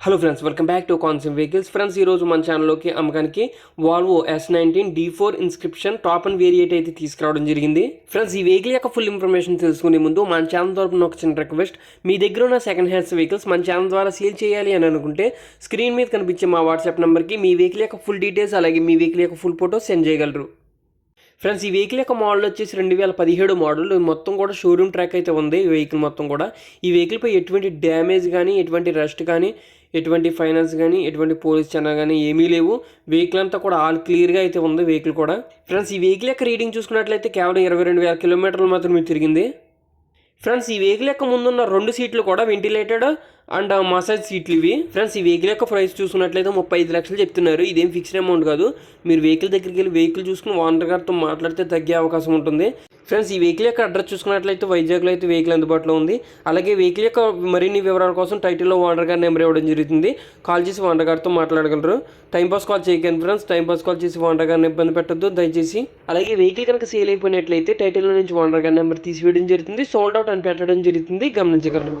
Hello friends welcome back to కాన్సిమ్ vehicles friends ఈరోజు మన ఛానల్లోకి అమ్మకానికి Volvo S nineteen D four inscription top end variant అయితే తీసుకురావడం జరిగింది. ఫ్రెండ్స్ ఈ వెహికల్ యొక్క ఫుల్ ఇన్ఫర్మేషన్ తెలుసుకునే ముందు మన ఛానల్ తరపున ఒక చిన్న రిక్వెస్ట్ మీ దగ్గర ఉన్న సెకండ్ హ్యాండ్స్ వెహికల్స్ మన ఛానల్ ద్వారా సేల్ చేయాలి అని అనుకుంటే స్క్రీన్ మీద కనిపించే మా వాట్సాప్ నెంబర్కి మీ వెహికల్ యొక్క ఫుల్ డీటెయిల్స్ అలాగే మీ వెహికల్ యొక్క ఫుల్ ఫోటో సెండ్ చేయగలరు. ఫ్రెండ్స్ ఈ వెహికల్ యొక్క మోడల్ వచ్చేసి రెండు వేల పదిహేడు మోడల్ మొత్తం కూడా షోరూమ్ ట్రాక్ అయితే ఉంది ఈ వెహికల్ మొత్తం కూడా. ఈ వెహికల్పై ఎటువంటి డ్యామేజ్ కానీ ఎటువంటి రస్ట్ కానీ ఎటువంటి ఫైనాన్స్ కానీ ఎటువంటి పోలీస్ ఛానల్ కానీ ఏమీ లేవు. వెహికల్ అంతా కూడా ఆల్ క్లియర్గా అయితే ఉంది వెహికల్ కూడా. ఫ్రెండ్స్ ఈ వెహికల్ యొక్క రీడింగ్ చూసుకున్నట్లయితే కేవలం ఇరవై రెండు వేల కిలోమీటర్లు మాత్రమే తిరిగింది. ఫ్రెండ్స్ ఈ వెహికల్ యొక్క ముందున్న రెండు సీట్లు కూడా వెంటిలేటెడ్ అండ్ మసాజ్ సీట్లు ఇవి. ఫ్రెండ్స్ ఈ వెహికల్ యొక్క ప్రైస్ చూసుకున్నట్లయితే ముప్పై ఐదు లక్షలు చెప్తున్నారు. ఇదేం ఫిక్స్డ్ అమౌంట్ కాదు. మీరు వెహికల్ దగ్గరికి వెళ్ళి వెహికల్ చూసుకుని ఓనర్ గారితో మాట్లాడితే తగ్గే అవకాశం ఉంటుంది. ఫ్రెండ్స్ ఈ వెహికల్ యొక్క అడ్రస్ చూసుకున్నట్లయితే వైజాగ్లో అయితే వెహికల్ అందుబాటులో ఉంది. అలాగే వెహికల్ యొక్క మరిన్ని వివరాల కోసం టైటిల్లో ఓనర్ గారి నెంబర్ ఇవ్వడం జరుగుతుంది. కాల్ చేసి ఓనర్ గారితో మాట్లాడగలరు. టైంపాస్ కాల్ చేయకండి ఫ్రెండ్స్ టైంపాస్ కాల్ చేసి ఓనర్ గారిని ఇబ్బంది పెట్టద్దు. దయచేసి అలాగే వెహికల్ కనుక సేల్ అయిపోయినట్లయితే టైటిల్లో నుంచి ఓనర్ గారి నెంబర్ తీసివేయడం జరుగుతుంది. సోల్డ్ అవుట్ అని పెట్టడం జరుగుతుంది. గమనించగలరు.